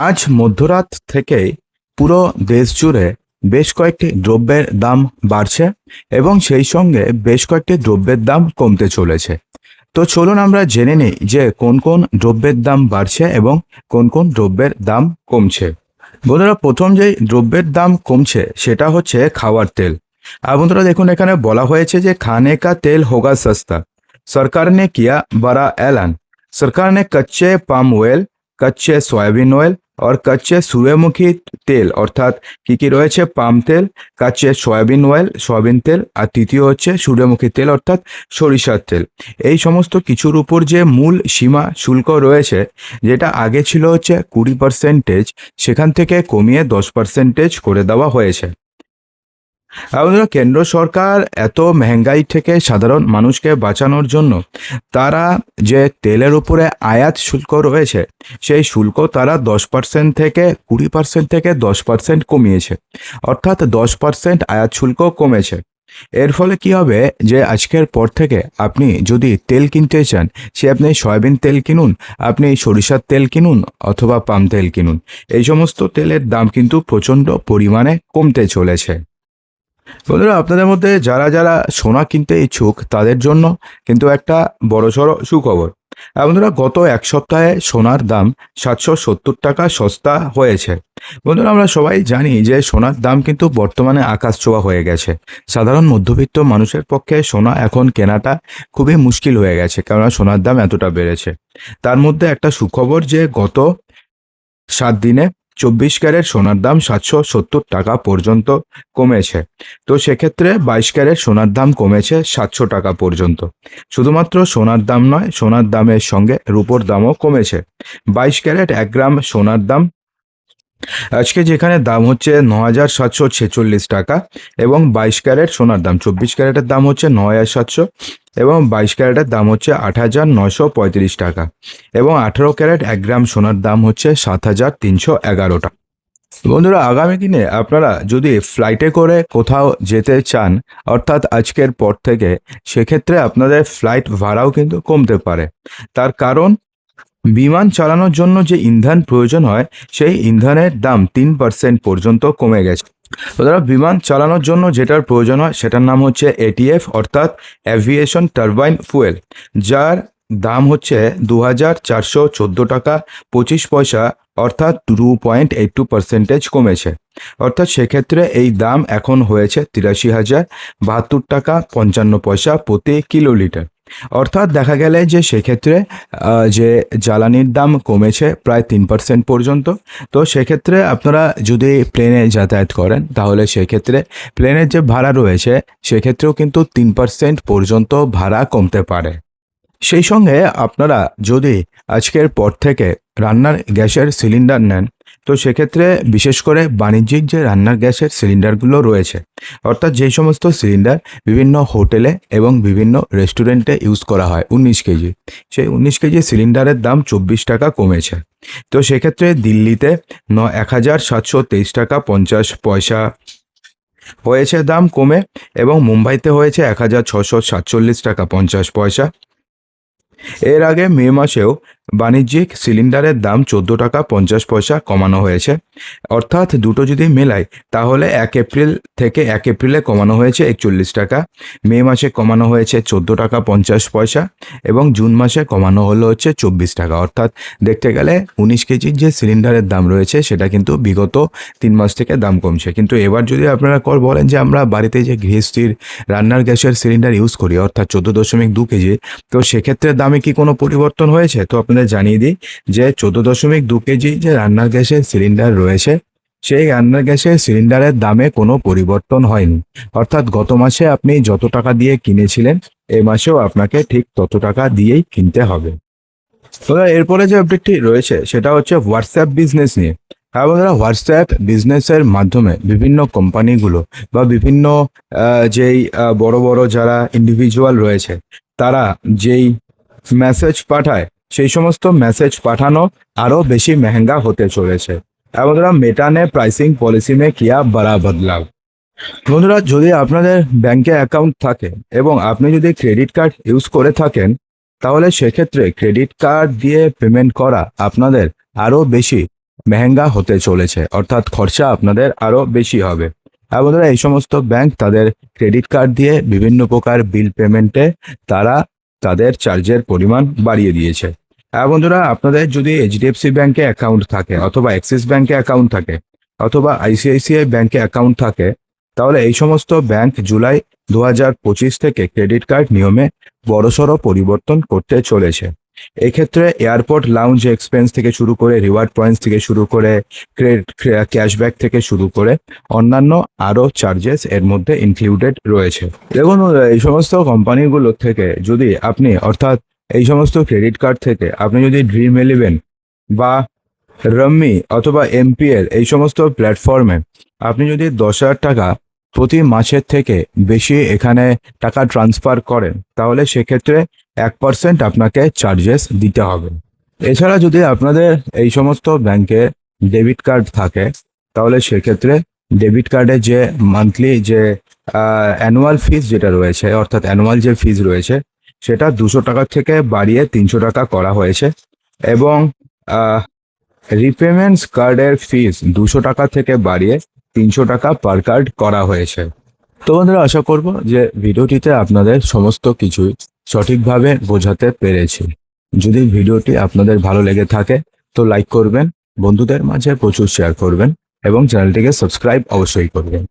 আজ মধ্যরাত থেকে পুরো দেশ জুড়ে বেশ কয়েকটি দ্রব্যের দাম বাড়ছে এবং সেই সঙ্গে বেশ কয়েকটি দ্রব্যের দাম কমতে চলেছে। তো চলুন আমরা জেনে নিই যে কোন কোন দ্রব্যের দাম বাড়ছে এবং কোন কোন দ্রব্যের দাম কমছে। বন্ধুরা, প্রথম যেই দ্রব্যের দাম কমছে সেটা হচ্ছে খাওয়ার তেল। আর বন্ধুরা, দেখুন, এখানে বলা হয়েছে যে খানে কা তেল হোগা সস্তা। সরকার নে কিয়া বারা এলান। সরকার নে কচ্চে পাম অয়েল কচ্চে সয়াবিন অয়েল और कच्चे सूर्यमुखी তেল অর্থাৎ কি কি রয়েছে পাম তেল কাচ্ছে সয়াবিন অয়েল সয়াবিন তেল আর তৃতীয় হচ্ছে সূর্যমুখী তেল অর্থাৎ সরিষার তেল এই সমস্ত কিছুর উপর যে মূল সীমা শুল্ক রয়েছে যেটা আগে ছিল হচ্ছে কুড়ি পার্সেন্টেজ সেখান থেকে কমিয়ে দশ পার্সেন্টেজ করে দেওয়া হয়েছে আমাদের কেন্দ্র সরকার এত মেহঙ্গাই থেকে সাধারণ মানুষকে বাঁচানোর জন্য তারা যে তেলের উপরে আয়াত শুল্ক রয়েছে, সেই শুল্ক তারা দশ পার্সেন্ট থেকে কুড়ি পার্সেন্ট থেকে দশ পার্সেন্ট কমিয়েছে। অর্থাৎ দশ পার্সেন্ট আয়াত শুল্ক কমেছে। এর ফলে কি হবে যে আজকের পর থেকে আপনি যদি তেল কিনতে চান, সে আপনি সয়াবিন তেল কিনুন, আপনি সরিষার তেল কিনুন অথবা পাম তেল কিনুন, এই সমস্ত তেলের দাম কিন্তু প্রচণ্ড পরিমাণে কমতে চলেছে। বন্ধুরা, আপনাদের মধ্যে যারা যারা সোনা কিনতে ইচ্ছুক, তাদের জন্য কিন্তু একটা বড়সড় সুখবর। বন্ধুরা, গত এক সপ্তাহে সোনার দাম সাতশো সত্তর টাকা সস্তা হয়েছে। বন্ধুরা, আমরা সবাই জানি যে সোনার দাম কিন্তু বর্তমানে আকাশ ছোঁয়া হয়ে গেছে। সাধারণ মধ্যবিত্ত মানুষের পক্ষে সোনা এখন কেনাটা খুবই মুশকিল হয়ে গেছে, কেননা সোনার দাম এতটা বেড়েছে। তার মধ্যে একটা সুখবর যে গত সাত দিনে চব্বিশ ক্যারেট সোনার দাম সাতশো সত্তর টাকা পর্যন্ত কমেছে। তো সেক্ষেত্রে বাইশ ক্যারেট সোনার দাম কমেছে সাতশো টাকা পর্যন্ত। শুধুমাত্র সোনার দাম নয়, সোনার দামের সঙ্গে রূপোর দামও কমেছে। বাইশ ক্যারেট এক গ্রাম সোনার দাম আজকে যেখানে দাম হচ্ছে ন হাজার সাতশো ছেচল্লিশ টাকা এবং বাইশ ক্যারেট সোনার দাম, চব্বিশ ক্যারেটের দাম হচ্ছে ন হাজার সাতশো এবং বাইশ ক্যারেটের দাম হচ্ছে আট হাজার নয়শো পঁয়ত্রিশ টাকা এবং আঠেরো ক্যারেট এক গ্রাম সোনার দাম হচ্ছে সাত হাজার তিনশো এগারো টাকা। বন্ধুরা, আগামী দিনে আপনারা যদি ফ্লাইটে করে কোথাও যেতে চান, অর্থাৎ আজকের পর থেকে, সেক্ষেত্রে আপনাদের ফ্লাইট ভাড়াও কিন্তু কমতে পারে। তার কারণ বিমান চালানোর জন্য যে ইন্ধন প্রয়োজন হয়, সেই ইন্ধনের দাম তিন পার্সেন্ট পর্যন্ত কমে গেছে। বন্ধুরা বিমান চালানোর জন্য যেটার প্রয়োজন হয়, সেটার নাম হচ্ছে এটিএফ অর্থাৎ অ্যাভিয়েশন টারবাইন ফুয়েল যার দাম হচ্ছে দু হাজার চারশো চোদ্দ টাকা পঁচিশ পয়সা অর্থাৎ two point eight two percentage কমেছে। অর্থাৎ সেক্ষেত্রে এই দাম এখন হয়েছে তিরাশি হাজার বাহাত্তর টাকা পঞ্চান্ন পয়সা প্রতি কিলোলিটার। অর্থাৎ দেখা গেলে যে সেক্ষেত্রে যে জ্বালানির দাম কমেছে প্রায় তিন পার্সেন্ট পর্যন্ত, তো সেক্ষেত্রে আপনারা যদি প্লেনে যাতায়াত করেন, তাহলে সেক্ষেত্রে প্লেনের যে ভাড়া রয়েছে, সেক্ষেত্রেও কিন্তু তিন পার্সেন্ট পর্যন্ত ভাড়া কমতে পারে। সেই সঙ্গে আপনারা যদি আজকের পর থেকে রান্নার গ্যাসের সিলিন্ডার নেন তো সেক্ষেত্রে বিশেষ করে বাণিজ্যিক যে রান্নার গ্যাসের সিলিন্ডারগুলো রয়েছে, অর্থাৎ যে সমস্ত সিলিন্ডার বিভিন্ন হোটেলে এবং বিভিন্ন রেস্টুরেন্টে ইউজ করা হয়, উনিশ কেজি। সেই উনিশ কেজি সিলিন্ডারের দাম চব্বিশ টাকা কমেছে। তো সেক্ষেত্রে দিল্লিতে ন এক হাজার সাতশো তেইশ টাকা পঞ্চাশ পয়সা হয়েছে দাম কমে এবং মুম্বাইতে হয়েছে এক হাজার ছশো সাতচল্লিশ টাকা পঞ্চাশ পয়সা। এর আগে মে মাসেও বাণিজ্যিক সিলিন্ডারের দাম চোদ্দ টাকা পঞ্চাশ পয়সা কমানো হয়েছে। অর্থাৎ দুটো যদি মেলাই তাহলে এক এপ্রিল থেকে এক এপ্রিলে কমানো হয়েছে একচল্লিশ টাকা, মে মাসে কমানো হয়েছে চোদ্দ টাকা পঞ্চাশ পয়সা এবং জুন মাসে কমানো হলো হচ্ছে চব্বিশ টাকা। অর্থাৎ দেখতে গেলে উনিশ কেজির যে সিলিন্ডারের দাম রয়েছে, সেটা কিন্তু বিগত তিন মাস থেকে দাম কমছে। কিন্তু এবার যদি আপনারা কল বলেন যে আমরা বাড়িতে যে গৃহস্থির রান্নার গ্যাসের সিলিন্ডার ইউজ করি, অর্থাৎ চোদ্দ দশমিক দু কেজি, তো সেক্ষেত্রে দামে কি কোনো পরিবর্তন হয়েছে? তো আপনাদের জানিয়ে দিই যে চোদ্দ দশমিক দু কেজি যে রান্নার গ্যাসের সিলিন্ডার রয়েছে, সেই রান্নার গ্যাসের সিলিন্ডারের দামে কোনো পরিবর্তন হয়নি। অর্থাৎ গত মাসে আপনি যত টাকা দিয়ে কিনেছিলেন এই মাসেও আপনাকে ঠিক তত টাকা দিয়েই কিনতে হবে। তো এরপরে যে আপডেটটি রয়েছে, সেটা হচ্ছে হোয়াটসঅ্যাপ বিজনেস নিয়ে। হ্যাঁ বন্ধুরা হোয়াটসঅ্যাপ বিজনেসের মাধ্যমে বিভিন্ন কোম্পানিগুলো বা বিভিন্ন যেই বড় বড় যারা ইন্ডিভিজুয়াল রয়েছে, তারা যেই মেসেজ পাঠায় সেই সমস্ত মেসেজ পাঠানো আরো বেশি মেহেঙ্গা হতে চলেছে হ্যাঁ বন্ধুরা মেটা ने प्राइसिंग पॉलिसी में किया बड़ा बदलाव বন্ধুরা যদি আপনাদের ব্যাংকে অ্যাকাউন্ট থাকে এবং আপনি যদি ক্রেডিট কার্ড ইউজ করে থাকেন তাহলে সেক্ষেত্রে ক্রেডিট কার্ড দিয়ে পেমেন্ট করা আপনাদের আরও বেশি মেহেঙ্গা হতে চলেছে অর্থাৎ খরচা আপনাদের আরো বেশি হবে আর বন্ধুরা এই সমস্ত ব্যাংক তাদের ক্রেডিট কার্ড দিয়ে বিভিন্ন প্রকার বিল পেমেন্টে তারা তাদের চার্জের পরিমাণ বাড়িয়ে দিয়েছে। হ্যাঁ বন্ধুরা, আপনাদের যদি এইচডিএফসি ব্যাংকে অ্যাকাউন্ট থাকে অথবা অ্যাক্সিস ব্যাংকে অ্যাকাউন্ট থাকে অথবা আইসিআইসিআই ব্যাংকে অ্যাকাউন্ট থাকে, তাহলে এই সমস্ত ব্যাংক জুলাই দু হাজার পঁচিশ থেকে ক্রেডিট কার্ড নিয়মে বড়সড় পরিবর্তন করতে চলেছে। এক্ষেত্রে এয়ারপোর্ট লাউঞ্জ এক্সপেন্স থেকে শুরু করে রিওয়ার্ড পয়েন্টস থেকে শুরু করে ক্রেডিট ক্যাশব্যাক থেকে শুরু করে অন্যান্য আরও চার্জেস এর মধ্যে ইনক্লুডেড রয়েছে। দেখুন, এই সমস্ত কোম্পানিগুলোর থেকে যদি আপনি, অর্থাৎ এই সমস্ত ক্রেডিট কার্ড থেকে আপনি যদি ড্রিম ইলেভেন বা রম্মি অথবা এমপিএল এই সমস্ত প্ল্যাটফর্মে আপনি যদি দশ হাজার টাকা প্রতি মাসের থেকে বেশি এখানে টাকা ট্রান্সফার করেন, তাহলে সেক্ষেত্রে এক পার্সেন্ট আপনাকে চার্জেস দিতে হবে। এছাড়া যদি আপনাদের এই সমস্ত ব্যাংকে ডেবিট কার্ড থাকে, তাহলে সেক্ষেত্রে ডেবিট কার্ডে যে মান্থলি যে অ্যানুয়াল ফিস যেটা রয়েছে, অর্থাৎ অ্যানুয়াল যে ফিস রয়েছে, সেটা দুশো টাকা থেকে বাড়িয়ে তিনশো টাকা করা হয়েছে এবং রিপেমেন্টস কার্ডের ফিস দুশো টাকা থেকে বাড়িয়ে তিনশো টাকা পার কার্ড করা হয়েছে। তো বন্ধুরা, আশা করব যে ভিডিওটিতে আপনাদের সমস্ত কিছুই সঠিকভাবে বোঝাতে পেরেছি। যদি ভিডিওটি আপনাদের ভালো লেগে থাকে, তো লাইক করবেন, বন্ধুদের মাঝে প্রচুর শেয়ার করবেন এবং চ্যানেলটিকে সাবস্ক্রাইব অবশ্যই করবেন।